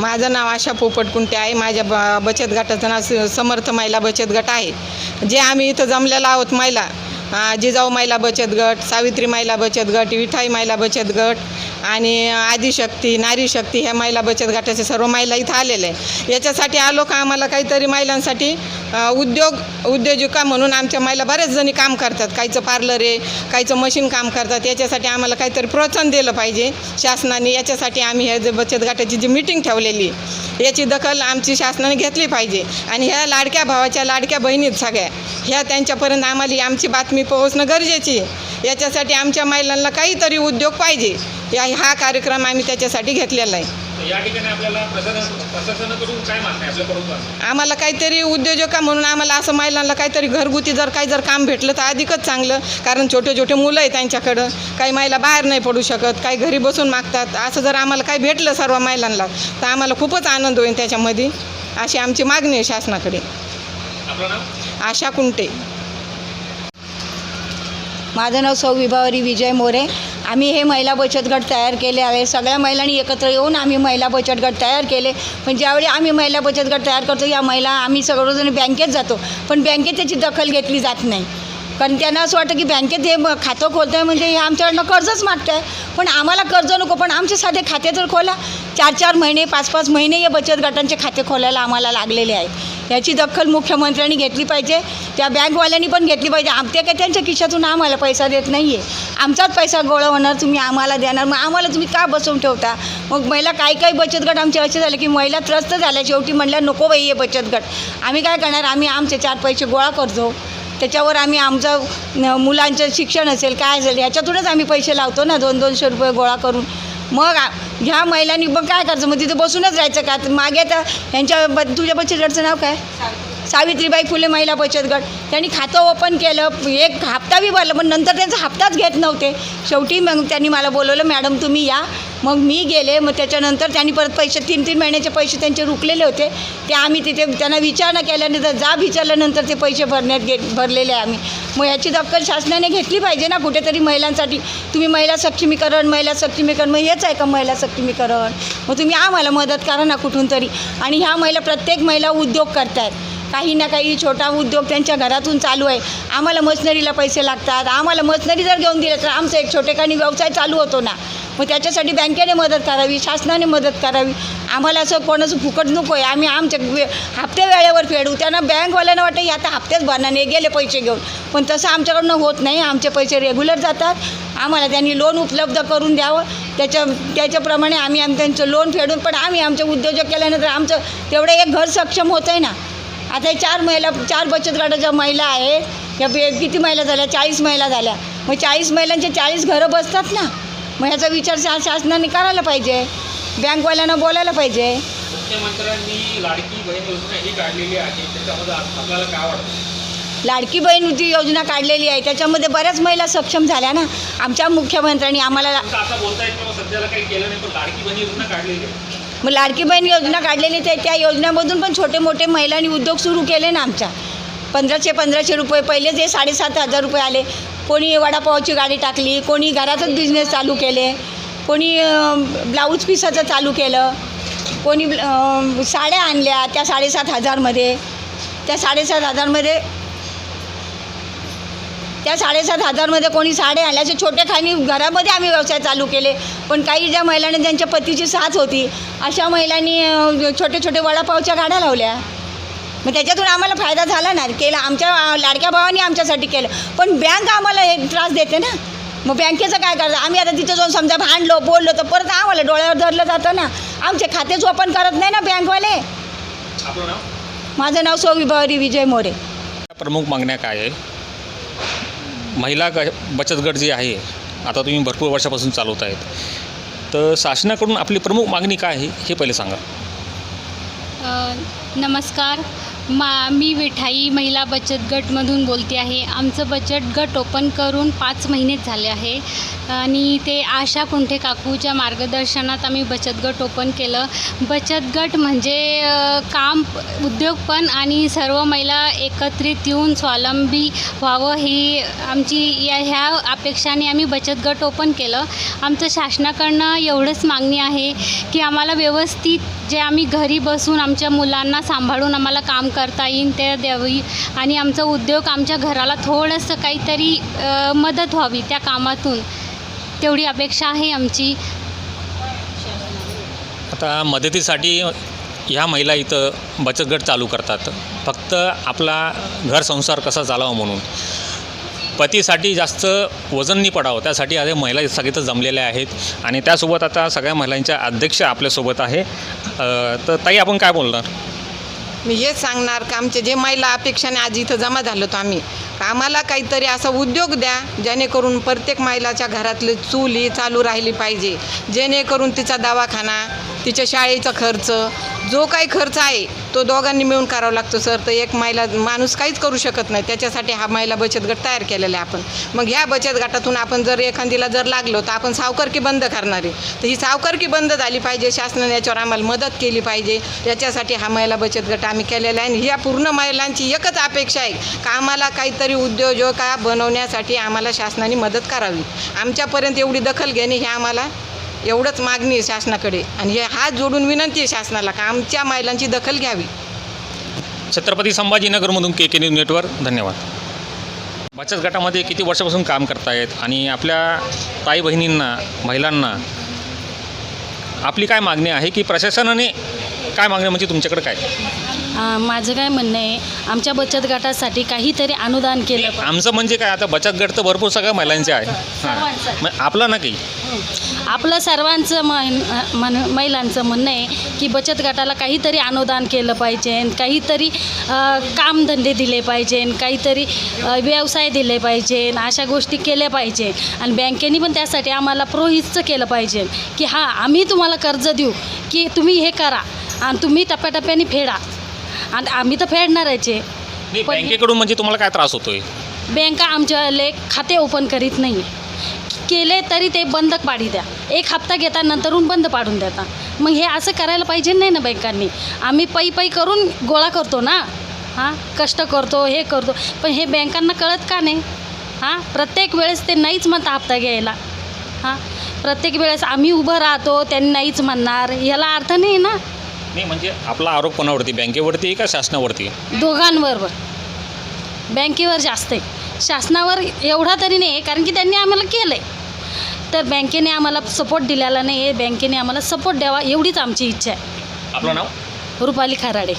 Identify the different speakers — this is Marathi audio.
Speaker 1: माझं नाव आशा पोपटकुंटे आहे. माझ्या ब बचत गटाचं नाव स- समर्थ महिला बचत गट आहे. जे आम्ही इथं जमलेलो आहोत महिला जिजाऊ महिला बचत गट सावित्री महिला बचत गट विठाई महिला बचत गट आणि आदिशक्ती नारीशक्ती ह्या महिला बचत गटाच्या सर्व महिला इथं आलेल्या आहे याच्यासाठी आलो का आम्हाला काहीतरी महिलांसाठी उद्योग उद्योजिका म्हणून आमच्या महिला बऱ्याच जणी काम करतात. काहीचं पार्लर आहे काहीचं मशीन काम करतात. याच्यासाठी आम्हाला काहीतरी प्रोत्साहन दिलं पाहिजे शासनाने. याच्यासाठी आम्ही ह्या जे बचत गटाची जी मीटिंग ठेवलेली याची दखल आमची शासनाने घेतली पाहिजे. आणि ह्या लाडक्या भावाच्या लाडक्या बहिणीत सगळ्या ह्या त्यांच्यापर्यंत आम्हाला आमची बातमी पोहोचणं गरजेची याच्यासाठी आमच्या महिलांना काहीतरी उद्योग पाहिजे. या हा कार्यक्रम आम्ही त्याच्यासाठी घेतलेला आहे.
Speaker 2: या ठिकाणी आपल्याला प्रशासन प्रशासनाकडून काय मागणं आहे आपल्याकडून
Speaker 1: आम्हाला काहीतरी उद्योजका म्हणून आम्हाला असं महिलांना काहीतरी घरगुती जर काही जर काम भेटलं तर अधिकच चांगलं. कारण छोटे छोटे मुलं आहे त्यांच्याकडं. काही महिला बाहेर नाही पडू शकत. काही घरी बसून मागतात. असं जर आम्हाला काही भेटलं सर्व महिलांना तर आम्हाला खूपच आनंद होईल त्याच्यामध्ये. अशी आमची मागणी आहे शासनाकडे.
Speaker 2: आपलं नाव?
Speaker 1: आशा कुंटे.
Speaker 3: माझं नाव सौ विभावरी विजय मोरे. आम्ही हे महिला बचत गट तयार केले आहे. सगळ्या महिलांनी एकत्र येऊन आम्ही महिला बचत गट तयार केले. पण ज्यावेळी आम्ही महिला बचत गट तयार करतो या महिला आम्ही सगळजण बँकेत जातो. पण बँकेत त्याची दखल घेतली जात नाही. कारण त्यांना असं वाटतं की बँकेत हे खातं खोलतं आहे म्हणजे हे आमच्याकडनं कर्जच मागतं आहे पण आम्हाला कर्ज नको पण आमचे साधे खाते तर खोला. चार चार महिने पाच पाच महिने या बचत गटांचे खाते खोलायला आम्हाला लागलेले आहे. याची दखल मुख्यमंत्र्यांनी घेतली पाहिजे. त्या बँकवाल्यांनी पण घेतली पाहिजे. आम ते काय त्यांच्या खिशातून आम्हाला पैसा देत नाही आहे आमचाच पैसा गोळा होणार तुम्ही आम्हाला देणार. मग आम्हाला तुम्ही का बसवून ठेवता? मग महिला काही काही बचत गट आमचे असे झाले की महिला त्रस्त झाल्या. शेवटी म्हणल्या नको बाई हे बचत गट. आम्ही काय करणार? आम्ही आमचे चार पैसे गोळा करतो. त्याच्यावर आम्ही आमचं मुलांचं शिक्षण असेल काय असेल ह्याच्यातूनच आम्ही पैसे लावतो ना? दोन दोनशे रुपये गोळा करून. मग ह्या महिलांनी मग काय करायचं? मग तिथे बसूनच राहायचं का? तर मागे आता ह्यांच्या ब तुझ्या बचत गटचं नाव काय? सावित्रीबाई फुले महिला बचत गट. त्यांनी खातं ओपन केलं. एक हप्ता बी भरला पण नंतर त्यांचा हप्ताच घेत नव्हते. शेवटी मग त्यांनी मला बोलवलं मॅडम तुम्ही या. मग मी गेले मग त्याच्यानंतर त्यांनी परत पैसे तीन तीन महिन्याचे पैसे त्यांचे रुकलेले होते. ते आम्ही तिथे त्यांना विचारणा केल्यानंतर जा विचारल्यानंतर ते पैसे भरण्यात गे भरलेले आहे आम्ही. मग याची दखल शासनाने घेतली पाहिजे ना कुठेतरी महिलांसाठी. तुम्ही महिला सक्षमीकरण महिला सक्षमीकरण मग हेच आहे का महिला सक्षमीकरण? मग तुम्ही आम्हाला मदत करा ना कुठून तरी. आणि ह्या महिला प्रत्येक महिला उद्योग करतायत. काही ना काही छोटा उद्योग त्यांच्या घरातून चालू आहे. आम्हाला मशनरीला पैसे लागतात. आम्हाला मशनरी जर घेऊन दिलं तर आमचा एक छोटेखानी व्यवसाय चालू होतो ना. मग त्याच्यासाठी बँकेने मदत करावी शासनाने मदत करावी. आम्हाला असं कोणाचं फुकट नको आहे आम्ही आमच्या वे हप्ते वेळेवर फेडू. त्यांना बँकवाल्यांना वाटतं की आता हप्तेच भरणार गेले पैसे घेऊन. पण तसं आमच्याकडनं होत नाही. आमचे पैसे रेग्युलर जातात. आम्हाला त्यांनी लोन उपलब्ध करून द्यावं. त्याच्या त्याच्याप्रमाणे आम्ही आम त्यांचं लोन फेडून पण आम्ही आमचे उद्योजक केल्यानंतर आमचं तेवढं एक घर सक्षम होतं आहे ना. आता चार महिला चार बचत गटाच्या महिला आहेत या बे- किती महिला झाल्या? चाळीस महिला झाल्या. मग चाळीस महिलांचे चाळीस घरं बसतात ना. मग ह्याचा विचार शा शासनाने करायला पाहिजे. बँकवाल्यांना बोलायला पाहिजे.
Speaker 2: मुख्यमंत्र्यांनी लाडकी बहीण योजना ही काढलेली आहे. त्याच्यामध्ये आप- आपल्याला काय वाटतं?
Speaker 3: लाडकी बहीण होती योजना काढलेली आहे. त्याच्यामध्ये बऱ्याच महिला सक्षम झाल्या ना. आमच्या मुख्यमंत्र्यांनी आम्हाला
Speaker 2: सध्याला काही केलं नाही पण लाडकी बहीण योजना काढलेली आहे.
Speaker 3: मग लाडकी बहीण योजना काढलेली ते त्या योजनेमधून पण छोटे मोठे महिलांनी उद्योग सुरू केले ना आमच्या. पंधराशे पंधराशे रुपये. पहिले जे साडेसात हजार रुपये आले. कोणी वडापावची गाडी टाकली कोणी घरातच बिझनेस चालू केले कोणी ब्लाऊज पिसाचं चालू केलं कोणी साड्या आणल्या त्या साडेसात हजारमध्ये. त्या साडेसात हजारमध्ये त्या साडेसात हजारमध्ये कोणी साडे आणल्या असे छोटे खाणी घरामध्ये आम्ही व्यवसाय चालू केले. पण काही ज्या महिलांनी त्यांच्या पतीची साथ होती अशा महिलांनी छोटे छोटे वडापावच्या गाड्या लावल्या. मग त्याच्यातून आम्हाला फायदा झाला ना केला. आमच्या लाडक्या भावाने आमच्यासाठी केलं. पण बँक आम्हाला हे त्रास देते ना. मग बँकेचं काय करायचं आम्ही आता तिथं जाऊन समजा भांडलो बोललो तर परत आम्हाला डोळ्यावर धरलं जातं ना. आमचे खातेच ओपन करत नाही ना बँकवाले.
Speaker 2: नाव?
Speaker 3: माझं नाव सौविभावरी विजय मोरे.
Speaker 4: प्रमुख मागण्या काय आहे? महिला ग बचत गट जे आहे आता तुम्ही भरपूर वर्षापासून चालवत आहेत. तर शासनाकडून आपली प्रमुख मागणी काय आहे हे पहिले सांगा.
Speaker 5: नमस्कार. मा मी विठाई महिला बचत गटमधून बोलते आहे. आमचं बचत गट ओपन करून पाच महिनेच झाले आहे. आणि ते आशा कुंठे काकूच्या मार्गदर्शनात आम्ही बचत गट ओपन केलं. बचत गट म्हणजे काम उद्योग पण आणि सर्व महिला एकत्रित येऊन स्वावलंबी व्हावं ही आमची या ह्या अपेक्षाने आम्ही बचत गट ओपन केलं. आमचं शासनाकडनं एवढंच मागणी आहे की आम्हाला व्यवस्थित जे आम्ही घरी बसून आमच्या मुलांना सांभाळून आम्हाला काम करता येईन ते द्यावी. आणि आमचा उद्योग आमच्या घराला थोडंसं काहीतरी मदत व्हावी त्या कामातून. तेवढी अपेक्षा आहे आमची.
Speaker 4: आता मदतीसाठी ह्या महिला इथं बचत गट चालू करतात. फक्त आपला घर संसार कसा चालावा म्हणून. पतीसाठी जास्त वजन नाही पडावं त्यासाठी आता महिला सगळे इथं जमलेल्या आहेत. आणि त्यासोबत आता सगळ्या महिलांच्या अध्यक्ष आपल्यासोबत आहे. तर ताई आपण काय बोलणार?
Speaker 1: मी हेच सांगणार का आमचे जे महिला अपेक्षाने आज इथं जमा झालो होतो आम्ही आम्हाला काहीतरी असा उद्योग द्या जेणेकरून प्रत्येक महिलाच्या घरातली चूल ही चालू राहिली पाहिजे जेणेकरून तिचा दवाखाना तिच्या शाळेचा खर्च जो काही खर्च आहे तो दोघांनी मिळून करावा लागतो सर. तर एक महिला माणूस काहीच करू शकत नाही. त्याच्यासाठी हा महिला बचत गट तयार केलेला आहे आपण. मग ह्या बचत गटातून आपण जर एखादीला जर लागलो तर आपण सावकारकी बंद करणार आहे. तर ही सावकारकी बंद झाली पाहिजे शासनाने याच्यावर आम्हाला मदत केली पाहिजे. याच्यासाठी हा महिला बचत गट आम्ही केलेला आहे. आणि ह्या पूर्ण महिलांची एकच अपेक्षा आहे का आम्हाला काहीतरी उद्योजका बनवण्यासाठी आम्हाला शासनाने मदत करावी. आमच्यापर्यंत एवढी दखल घेणे हे आम्हाला एवढंच मागणी आहे शासनाकडे. आणि हे हात जोडून विनंती आहे शासनाला का आमच्या महिलांची दखल घ्यावी.
Speaker 4: छत्रपती संभाजीनगरमधून के के न्यूज नेटवर्क धन्यवाद. बचत गटामध्ये किती वर्षापासून काम करतायत आणि आपल्या ताई बहिणींना महिलांना आपली काय मागणी आहे की प्रशासनाने काय मागणी म्हणजे तुमच्याकडे काय?
Speaker 6: माझं काय म्हणणं आहे आमच्या बचत गटासाठी काहीतरी अनुदान केलं पाहिजे.
Speaker 4: आमचं म्हणजे काय आता बचत गट तर भरपूर सगळ्या महिलांचे आहे. हां. मग आपलं ना काही?
Speaker 6: आपलं सर्वांचं मन मन महिलांचं म्हणणं आहे की बचत गटाला काहीतरी अनुदान केलं पाहिजे काहीतरी अ, कामधंदे दिले पाहिजे काहीतरी अ, व्यवसाय दिले पाहिजे अशा गोष्टी केल्या पाहिजे. आणि बँकेने पण त्यासाठी आम्हाला प्रोहितचं केलं पाहिजे की हां आम्ही तुम्हाला कर्ज देऊ की तुम्ही हे करा आणि तुम्ही टप्प्याटप्प्याने फेडा. आणि आम्ही तर फेडणारच आहे
Speaker 4: नाही
Speaker 6: पण-
Speaker 4: बँकेकडून म्हणजे तुम्हाला काय त्रास होतोय?
Speaker 6: बँका आमच्याले खाते ओपन करीत नाही केले तरी ते बंद पाडी द्या. एक हप्ता घेता नंतरून बंद पाडून देता. मग हे असं करायला पाहिजे नाही ना बँकांनी? आम्ही पै पै करून गोळा करतो ना? हां? कष्ट करतो हे करतो. पण हे बँकांना कळत का नाही? हां? प्रत्येक वेळेस ते नाहीच म्हणता हप्ता घ्यायला. हां? प्रत्येक वेळेस आम्ही उभं राहतो त्यांनी नाहीच म्हणणार. याला अर्थ नाही ना?
Speaker 4: नाही म्हणजे आपला आरोप कोणावरती? बँकेवरती का शासनावरती?
Speaker 6: दोघांवर. बँकेवर जास्त आहे. शासनावर एवढा तरी नाही आहे कारण की त्यांनी आम्हाला केलं आहे तर बँकेने आम्हाला सपोर्ट दिलेला नाही आहे बँकेने आम्हाला सपोर्ट द्यावा एवढीच आमची इच्छा आहे.
Speaker 4: आपलं नाव?
Speaker 6: रुपाली खराडे.